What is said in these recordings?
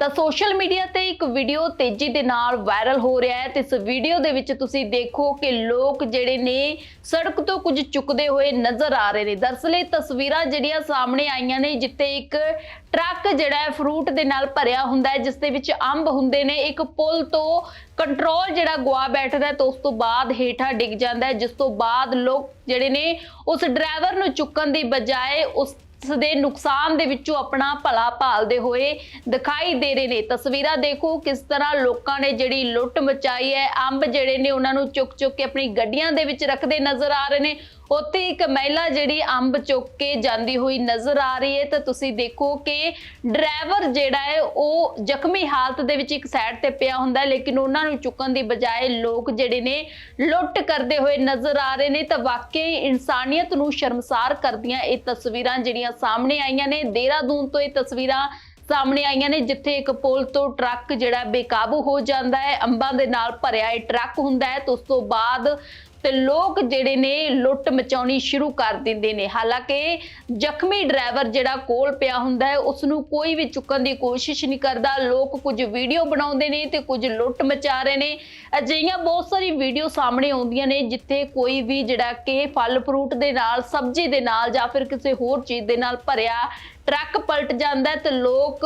ਤਾਂ social media ਤੇ ਇੱਕ ਵੀਡੀਓ ਤੇਜ਼ੀ ਦੇ ਨਾਲ ਵਾਇਰਲ ਹੋ ਰਿਹਾ ਹੈ ਤੇ ਇਸ ਵੀਡੀਓ ਦੇ ਵਿੱਚ ਤੁਸੀਂ ਦੇਖੋ ਕਿ ਲੋਕ ਜਿਹੜੇ ਨੇ ਸੜਕ ਤੋਂ ਕੁਝ ਚੁੱਕਦੇ ਹੋਏ ਨਜ਼ਰ ਆ ਰਹੇ ਨੇ। ਦਰਅਸਲ ਇਹ ਤਸਵੀਰਾਂ ਜਿਹੜੀਆਂ ਸਾਹਮਣੇ ਆਈਆਂ ਨੇ, ਜਿੱਥੇ ਇੱਕ ਟਰੱਕ ਜਿਹੜਾ ਹੈ ਫਰੂਟ ਦੇ ਨਾਲ ਭਰਿਆ ਹੁੰਦਾ ਹੈ, ਜਿਸ ਦੇ ਵਿੱਚ ਅੰਬ ਹੁੰਦੇ ਨੇ। ਇੱਕ ਪੁਲ ਤੋਂ ਕੰਟਰੋਲ ਜਿਹੜਾ ਗਵਾ ਬੈਠਦਾ ਹੈ, ਤਾਂ ਉਸ ਤੋਂ ਬਾਅਦ ਹੇਠਾਂ ਡਿੱਗ ਜਾਂਦਾ ਹੈ, ਜਿਸ ਤੋਂ ਬਾਅਦ ਲੋਕ ਜਿਹੜੇ ਨੇ ਉਸ ਡਰਾਈਵਰ ਨੂੰ ਚੁੱਕਣ ਦੀ ਬਜਾਏ ਉਸ ਦੇ ਨੁਕਸਾਨ ਦੇ ਵਿੱਚੋਂ ਆਪਣਾ ਭਲਾ ਭਾਲਦੇ ਹੋਏ ਦਿਖਾਈ ਦੇ ਰਹੇ ਨੇ। ਤਸਵੀਰਾਂ ਦੇਖੋ ਕਿਸ ਤਰ੍ਹਾਂ ਲੋਕਾਂ ਨੇ ਜਿਹੜੀ ਲੁੱਟ ਮਚਾਈ ਹੈ। ਅੰਬ ਜਿਹੜੇ ਨੇ ਉਹਨਾਂ ਨੂੰ ਚੁੱਕ ਚੁੱਕ ਕੇ ਆਪਣੀ ਗੱਡੀਆਂ ਦੇ ਵਿੱਚ ਰੱਖਦੇ ਨਜ਼ਰ ਆ ਰਹੇ ਨੇ। ਉੱਥੇ ਇੱਕ ਮਹਿਲਾ ਜਿਹੜੀ ਅੰਬ ਚੁੱਕ ਕੇ ਜਾਂਦੀ ਹੋਈ ਨਜ਼ਰ ਆ ਰਹੀ ਹੈ, ਤਾਂ ਤੁਸੀਂ ਦੇਖੋ ਕਿ ਡਰਾਈਵਰ ਜਿਹੜਾ ਹੈ, ਉਹ ਜ਼ਖਮੀ ਹਾਲਤ ਦੇ ਵਿੱਚ ਇੱਕ ਸਾਈਡ ਤੇ ਪਿਆ ਹੁੰਦਾ ਲੇਕਿਨ ਉਹਨਾਂ ਨੂੰ ਚੁੱਕਣ ਦੀ ਬਜਾਏ ਲੋਕ ਜਿਹੜੇ ਨੇ ਲੁੱਟ ਕਰਦੇ ਹੋਏ ਨਜ਼ਰ ਆ ਰਹੇ ਨੇ। ਤਾਂ ਵਾਕਈ ਇਨਸਾਨੀਅਤ ਨੂੰ ਸ਼ਰਮਸਾਰ ਕਰਦੀਆਂ ਇਹ ਤਸਵੀਰਾਂ ਜਿਹੜੀਆਂ ਸਾਹਮਣੇ ਆਈਆਂ ਨੇ। ਦੇਹਰਾਦੂਨ ਤੋਂ ਇਹ ਤਸਵੀਰਾਂ ਸਾਹਮਣੇ ਆਈਆਂ ਨੇ, ਜਿੱਥੇ ਇੱਕ ਪੁਲ ਤੋਂ ਟਰੱਕ ਜਿਹੜਾ ਬੇਕਾਬੂ ਹੋ ਜਾਂਦਾ ਹੈ, ਅੰਬਾਂ ਦੇ ਨਾਲ ਭਰਿਆ ਇਹ ਟਰੱਕ ਹੁੰਦਾ ਹੈ। ਤੇ ਉਸ ਤੋਂ ਬਾਅਦ ਤੇ ਲੋਕ ਜਿਹੜੇ ਨੇ ਲੁੱਟ ਮਚਾਉਣੀ ਸ਼ੁਰੂ ਕਰ ਦਿੰਦੇ ਨੇ। ਹਾਲਾਂਕਿ ਜ਼ਖਮੀ ਡਰਾਈਵਰ ਜਿਹੜਾ ਕੋਲ ਪਿਆ ਹੁੰਦਾ ਹੈ ਉਸ ਨੂੰ ਕੋਈ ਵੀ ਚੁੱਕਣ ਦੀ ਕੋਸ਼ਿਸ਼ ਨਹੀਂ ਕਰਦਾ। ਲੋਕ ਕੁਝ ਵੀਡੀਓ ਬਣਾਉਂਦੇ ਨੇ ਤੇ ਕੁਝ ਲੁੱਟ ਮਚਾ ਰਹੇ ਨੇ। ਅਜਿਹੀਆਂ ਬਹੁਤ ਸਾਰੀ ਵੀਡੀਓ ਸਾਹਮਣੇ ਆਉਂਦੀਆਂ ਨੇ, ਜਿੱਥੇ ਕੋਈ ਵੀ ਜਿਹੜਾ ਕਿ ਫਲ ਫਰੂਟ ਦੇ ਨਾਲ, ਸਬਜ਼ੀ ਦੇ ਨਾਲ ਜਾਂ ਫਿਰ ਕਿਸੇ ਹੋਰ ਚੀਜ਼ ਦੇ ਨਾਲ ਭਰਿਆ ਟਰੱਕ ਪਲਟ ਜਾਂਦਾ ਹੈ ਤੇ ਲੋਕ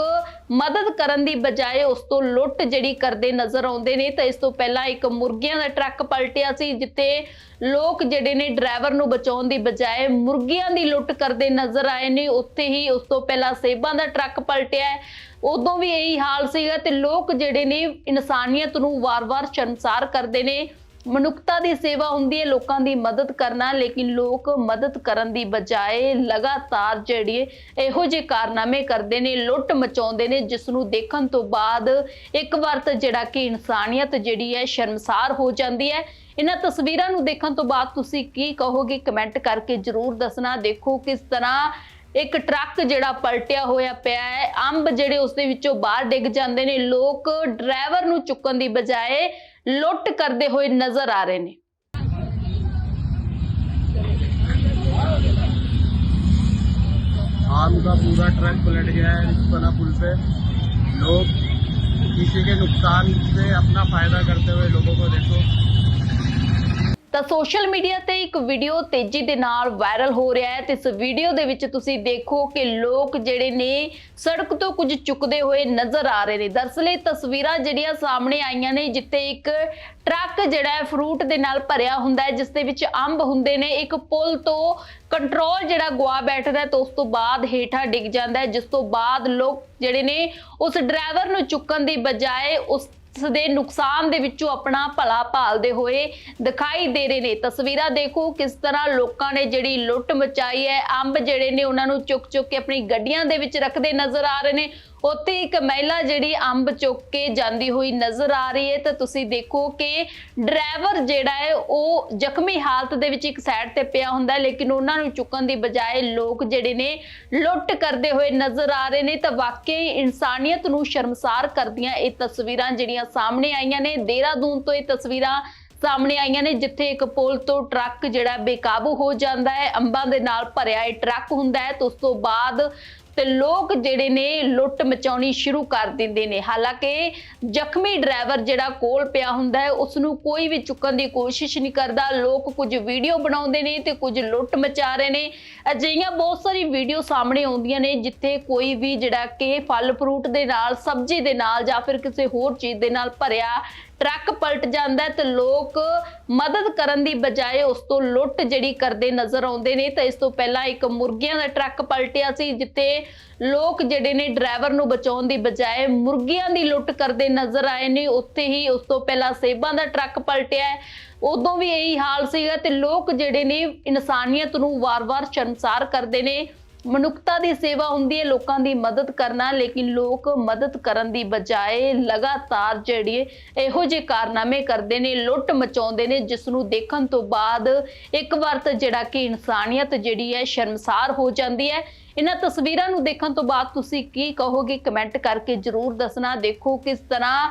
ਮਦਦ ਕਰਨ ਦੀ ਬਜਾਏ ਉਸ ਤੋਂ ਲੁੱਟ ਜਿਹੜੀ ਕਰਦੇ ਨਜ਼ਰ ਆਉਂਦੇ ਨੇ। ਤਾਂ ਇਸ ਤੋਂ ਪਹਿਲਾਂ ਇੱਕ ਮੁਰਗੀਆਂ ਦਾ ਟਰੱਕ ਪਲਟਿਆ ਸੀ, ਜਿੱਥੇ ਲੋਕ ਜਿਹੜੇ ਨੇ ਡਰਾਈਵਰ ਨੂੰ ਬਚਾਉਣ ਦੀ ਬਜਾਏ ਮੁਰਗੀਆਂ ਦੀ ਲੁੱਟ ਕਰਦੇ ਨਜ਼ਰ ਆਏ ਨੇ। ਉੱਥੇ ਹੀ ਉਸ ਤੋਂ ਪਹਿਲਾਂ ਸੇਬਾਂ ਦਾ ਟਰੱਕ ਪਲਟਿਆ ਉਦੋਂ ਵੀ ਇਹੀ ਹਾਲ ਸੀਗਾ ਤੇ ਲੋਕ ਜਿਹੜੇ ਨੇ ਇਨਸਾਨੀਅਤ ਨੂੰ ਵਾਰ-ਵਾਰ ਸ਼ਰਮਸਾਰ ਕਰਦੇ ਨੇ। ਮਨੁੱਖਤਾ ਦੀ ਸੇਵਾ ਹੁੰਦੀ ਹੈ, ਲੋਕਾਂ ਦੀ ਮਦਦ ਕਰਨਾ, ਲੇਕਿਨ ਲੋਕ ਮਦਦ ਕਰਨ ਦੀ ਬਜਾਏ ਲਗਾਤਾਰ ਜਿਹੜੀ ਇਹੋ ਜਿਹੇ ਕਾਰਨਾਮੇ ਕਰਦੇ ਨੇ, ਲੁੱਟ ਮਚਾਉਂਦੇ ਨੇ ਜਿਸ ਨੂੰ ਦੇਖਣ ਤੋਂ ਬਾਅਦ ਇੱਕ ਵਾਰ ਤਾਂ ਜਿਹੜਾ ਕਿ ਇਨਸਾਨੀਅਤ ਜਿਹੜੀ ਹੈ, ਸ਼ਰਮਸਾਰ ਹੋ ਜਾਂਦੀ ਹੈ। ਇਹਨਾਂ ਤਸਵੀਰਾਂ ਨੂੰ ਦੇਖਣ ਤੋਂ ਬਾਅਦ ਤੁਸੀਂ ਕੀ ਕਹੋਗੇ? ਕਮੈਂਟ ਕਰਕੇ ਜਰੂਰ ਦੱਸਣਾ। ਦੇਖੋ ਕਿਸ ਤਰ੍ਹਾਂ ਇੱਕ ਟਰੱਕ ਜਿਹੜਾ ਪਲਟਿਆ ਹੋਇਆ ਪਿਆ ਹੈ, ਅੰਬ ਜਿਹੜੇ ਉਸ ਦੇ ਵਿੱਚੋਂ ਬਾਹਰ ਡਿੱਗ ਜਾਂਦੇ ਨੇ। ਲੋਕ ਡਰਾਈਵਰ ਨੂੰ ਚੁੱਕਣ ਦੀ ਬਜਾਏ ਲੁੱਟ ਕਰਦੇ ਹੋਏ ਨਜ਼ਰ ਆ ਰਹੇ ਨੇ आम का पूरा ट्रक पलट गया है रिस्पना पुल पे लोग किसी के नुकसान से अपना फायदा करते हुए लोगों को देखो ਤਾਂ ਸੋਸ਼ਲ ਮੀਡੀਆ ਤੇ ਇੱਕ ਵੀਡੀਓ ਤੇਜ਼ੀ ਦੇ ਨਾਲ ਵਾਇਰਲ ਹੋ ਰਿਹਾ ਹੈ ਤੇ ਇਸ ਵੀਡੀਓ ਦੇ ਵਿੱਚ ਤੁਸੀਂ ਦੇਖੋ ਕਿ ਲੋਕ ਜਿਹੜੇ ਨੇ ਸੜਕ ਤੋਂ ਕੁਝ ਚੁੱਕਦੇ ਹੋਏ ਨਜ਼ਰ ਆ ਰਹੇ ਨੇ। ਦਰਅਸਲ ਇਹ ਤਸਵੀਰਾਂ ਜਿਹੜੀਆਂ ਸਾਹਮਣੇ ਆਈਆਂ ਨੇ, ਜਿੱਥੇ ਇੱਕ ਟਰੱਕ ਜਿਹੜਾ ਹੈ ਫਰੂਟ ਦੇ ਨਾਲ ਭਰਿਆ ਹੁੰਦਾ ਹੈ, ਜਿਸ ਦੇ ਵਿੱਚ ਅੰਬ ਹੁੰਦੇ ਨੇ। ਇੱਕ ਪੁਲ ਤੋਂ ਕੰਟਰੋਲ ਜਿਹੜਾ ਗਵਾ ਬੈਠਦਾ ਹੈ, ਤਾਂ ਉਸ ਤੋਂ ਬਾਅਦ ਹੇਠਾਂ ਡਿੱਗ ਜਾਂਦਾ ਹੈ, ਜਿਸ ਤੋਂ ਬਾਅਦ ਲੋਕ ਜਿਹੜੇ ਨੇ ਉਸ ਡਰਾਈਵਰ ਨੂੰ ਚੁੱਕਣ ਦੀ ਬਜਾਏ ਉਸ ਦੇ ਨੁਕਸਾਨ ਦੇ ਵਿੱਚੋਂ ਆਪਣਾ ਭਲਾ ਭਾਲਦੇ ਹੋਏ ਦਿਖਾਈ ਦੇ ਰਹੇ ਨੇ। ਤਸਵੀਰਾਂ ਦੇਖੋ ਕਿਸ ਤਰ੍ਹਾਂ ਲੋਕਾਂ ਨੇ ਜਿਹੜੀ ਲੁੱਟ ਮਚਾਈ ਹੈ। ਅੰਬ ਜਿਹੜੇ ਨੇ ਉਹਨਾਂ ਨੂੰ ਚੁੱਕ ਚੁੱਕ ਕੇ ਆਪਣੀ ਗੱਡੀਆਂ ਦੇ ਵਿੱਚ ਰੱਖਦੇ ਨਜ਼ਰ ਆ ਰਹੇ ਨੇ। ਉੱਥੇ ਇੱਕ ਮਹਿਲਾ ਜਿਹੜੀ ਅੰਬ ਚੁੱਕ ਕੇ ਜਾਂਦੀ ਹੋਈ ਨਜ਼ਰ ਆ ਰਹੀ ਹੈ। ਤਾਂ ਤੁਸੀਂ ਦੇਖੋ ਕਿ ਡਰਾਈਵਰ ਜਿਹੜਾ ਹੈ, ਉਹ ਜ਼ਖਮੀ ਹਾਲਤ ਦੇ ਵਿੱਚ ਇੱਕ ਸਾਈਡ ਤੇ ਪਿਆ ਹੁੰਦਾ ਲੇਕਿਨ ਉਹਨਾਂ ਨੂੰ ਚੁੱਕਣ ਦੀ ਬਜਾਏ ਲੋਕ ਜਿਹੜੇ ਨੇ ਲੁੱਟ ਕਰਦੇ ਹੋਏ ਨਜ਼ਰ ਆ ਰਹੇ ਨੇ। ਤਾਂ ਵਾਕਈ ਇਨਸਾਨੀਅਤ ਨੂੰ ਸ਼ਰਮਸਾਰ ਕਰਦੀਆਂ ਇਹ ਤਸਵੀਰਾਂ ਜਿਹੜੀਆਂ ਸਾਹਮਣੇ ਆਈਆਂ ਨੇ। ਦੇਹਰਾਦੂਨ ਤੋਂ ਇਹ ਤਸਵੀਰਾਂ ਸਾਹਮਣੇ ਆਈਆਂ ਨੇ, ਜਿੱਥੇ ਇੱਕ ਪੁਲ ਤੋਂ ਟਰੱਕ ਜਿਹੜਾ ਬੇਕਾਬੂ ਹੋ ਜਾਂਦਾ ਹੈ। ਅੰਬਾਂ ਦੇ ਨਾਲ ਭਰਿਆ ਇਹ ਟਰੱਕ ਹੁੰਦਾ ਹੈ। ਤੇ ਉਸ ਤੋਂ ਬਾਅਦ ਤੇ ਲੋਕ ਜਿਹੜੇ ਨੇ ਲੁੱਟ ਮਚਾਉਣੀ ਸ਼ੁਰੂ ਕਰ ਦਿੰਦੇ ਨੇ। ਹਾਲਾਂਕਿ ਜ਼ਖਮੀ ਡਰਾਈਵਰ ਜਿਹੜਾ ਕੋਲ ਪਿਆ ਹੁੰਦਾ ਹੈ ਉਸ ਨੂੰ ਕੋਈ ਵੀ ਚੁੱਕਣ ਦੀ ਕੋਸ਼ਿਸ਼ ਨਹੀਂ ਕਰਦਾ। ਲੋਕ ਕੁਝ ਵੀਡੀਓ ਬਣਾਉਂਦੇ ਨੇ ਤੇ ਕੁਝ ਲੁੱਟ ਮਚਾ ਰਹੇ ਨੇ। ਅਜਿਹੀਆਂ ਬਹੁਤ ਸਾਰੀ ਵੀਡੀਓ ਸਾਹਮਣੇ ਆਉਂਦੀਆਂ ਨੇ, ਜਿੱਥੇ ਕੋਈ ਵੀ ਜਿਹੜਾ ਕਿ ਫਲ ਫਰੂਟ ਦੇ ਨਾਲ, ਸਬਜ਼ੀ ਦੇ ਨਾਲ ਜਾਂ ਫਿਰ ਕਿਸੇ ਹੋਰ ਚੀਜ਼ ਦੇ ਨਾਲ ਭਰਿਆ ਟਰੱਕ ਪਲਟ ਜਾਂਦਾ ਹੈ ਤੇ ਲੋਕ ਮਦਦ ਕਰਨ ਦੀ ਬਜਾਏ ਉਸ ਤੋਂ ਲੁੱਟ ਜਿਹੜੀ ਕਰਦੇ ਨਜ਼ਰ ਆਉਂਦੇ ਨੇ। ਤਾਂ ਇਸ ਤੋਂ ਪਹਿਲਾਂ ਇੱਕ ਮੁਰਗੀਆਂ ਦਾ ਟਰੱਕ ਪਲਟਿਆ ਸੀ, ਜਿੱਥੇ ਲੋਕ ਜਿਹੜੇ ਨੇ ਡਰਾਈਵਰ ਨੂੰ ਬਚਾਉਣ ਦੀ ਬਜਾਏ ਮੁਰਗੀਆਂ ਦੀ ਲੁੱਟ ਕਰਦੇ ਨਜ਼ਰ ਆਏ ਨੇ। ਉੱਥੇ ਹੀ ਉਸ ਤੋਂ ਪਹਿਲਾਂ ਸੇਬਾਂ ਦਾ ਟਰੱਕ ਪਲਟਿਆ ਉਦੋਂ ਵੀ ਇਹੀ ਹਾਲ ਸੀਗਾ ਤੇ ਲੋਕ ਜਿਹੜੇ ਨੇ ਇਨਸਾਨੀਅਤ ਨੂੰ ਵਾਰ-ਵਾਰ ਸ਼ਰਮਸਾਰ ਕਰਦੇ ਨੇ। ਮਨੁੱਖਤਾ ਦੀ ਸੇਵਾ ਹੁੰਦੀ ਹੈ, ਲੋਕਾਂ ਦੀ ਮਦਦ ਕਰਨਾ, ਲੇਕਿਨ ਲੋਕ ਮਦਦ ਕਰਨ ਦੀ ਬਜਾਏ ਲਗਾਤਾਰ ਜਿਹੜੀ ਇਹੋ ਜਿਹੇ ਕਾਰਨਾਮੇ ਕਰਦੇ ਨੇ, ਲੁੱਟ ਮਚਾਉਂਦੇ ਨੇ ਜਿਸ ਨੂੰ ਦੇਖਣ ਤੋਂ ਬਾਅਦ ਇੱਕ ਵਾਰ ਤਾਂ ਜਿਹੜਾ ਕਿ ਇਨਸਾਨੀਅਤ ਜਿਹੜੀ ਹੈ, ਸ਼ਰਮਸਾਰ ਹੋ ਜਾਂਦੀ ਹੈ। ਇਹਨਾਂ ਤਸਵੀਰਾਂ ਨੂੰ ਦੇਖਣ ਤੋਂ ਬਾਅਦ ਤੁਸੀਂ ਕੀ ਕਹੋਗੇ? ਕਮੈਂਟ ਕਰਕੇ ਜਰੂਰ ਦੱਸਣਾ। ਦੇਖੋ ਕਿਸ ਤਰ੍ਹਾਂ